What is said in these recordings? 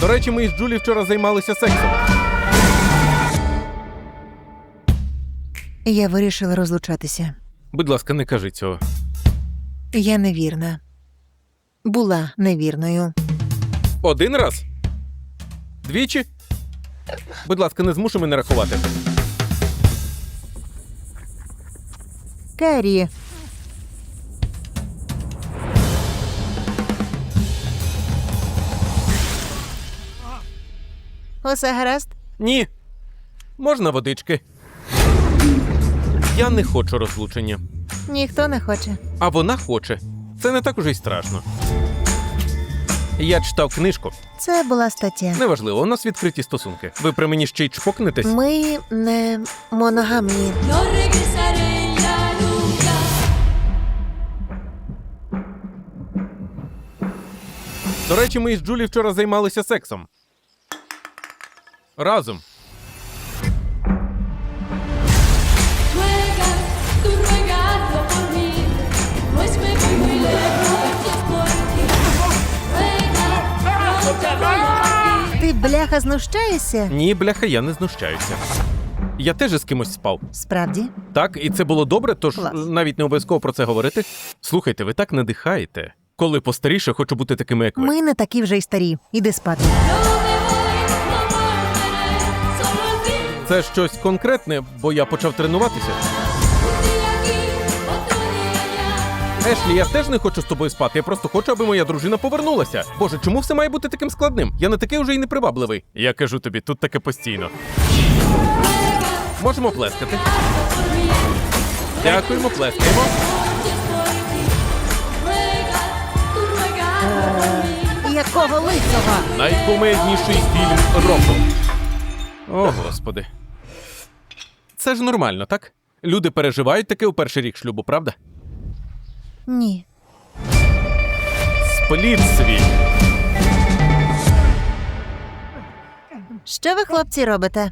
До речі, ми із Джулі вчора займалися сексом. Я вирішила розлучатися. Будь ласка, не кажи цього. Я невірна. Була невірною. Один раз? Двічі? Будь ласка, не змушуй мене рахувати. Керрі. Усе гаразд? Ні. Можна водички. Я не хочу розлучення. Ніхто не хоче. А вона хоче. Це не так уже й страшно. Я читав книжку. Це була стаття. Неважливо, у нас відкриті стосунки. Ви при мені ще й чпокнетесь? Ми не моногамні. До речі, ми із Джулі вчора займалися сексом. Разом. Ти бляха знущаєшся? Ні, бляха, я не знущаюся. Я теж із кимось спав. Справді? Так, і це було добре, тож Клас. навіть не обов'язково про це говорити. Слухайте, ви так надихаєте. Коли постаріше, хочу бути такими, як ви. Ми не такі вже й старі. Іди спати. Це щось конкретне, бо я почав тренуватися. Ешлі, я теж не хочу з тобою спати. Я просто хочу, аби моя дружина повернулася. Боже, чому все має бути таким складним? Я не такий уже й непривабливий. Я кажу тобі, тут таке постійно. Можемо плескати. Дякуємо, плескаємо. Por. Якого лисого? Найкумедніший фільм року. О, господи. Це ж нормально, так? Люди переживають таке у перший рік шлюбу, правда? Ні. Спліт свій. Що ви, хлопці, робите?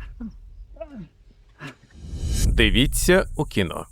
Дивіться у кіно.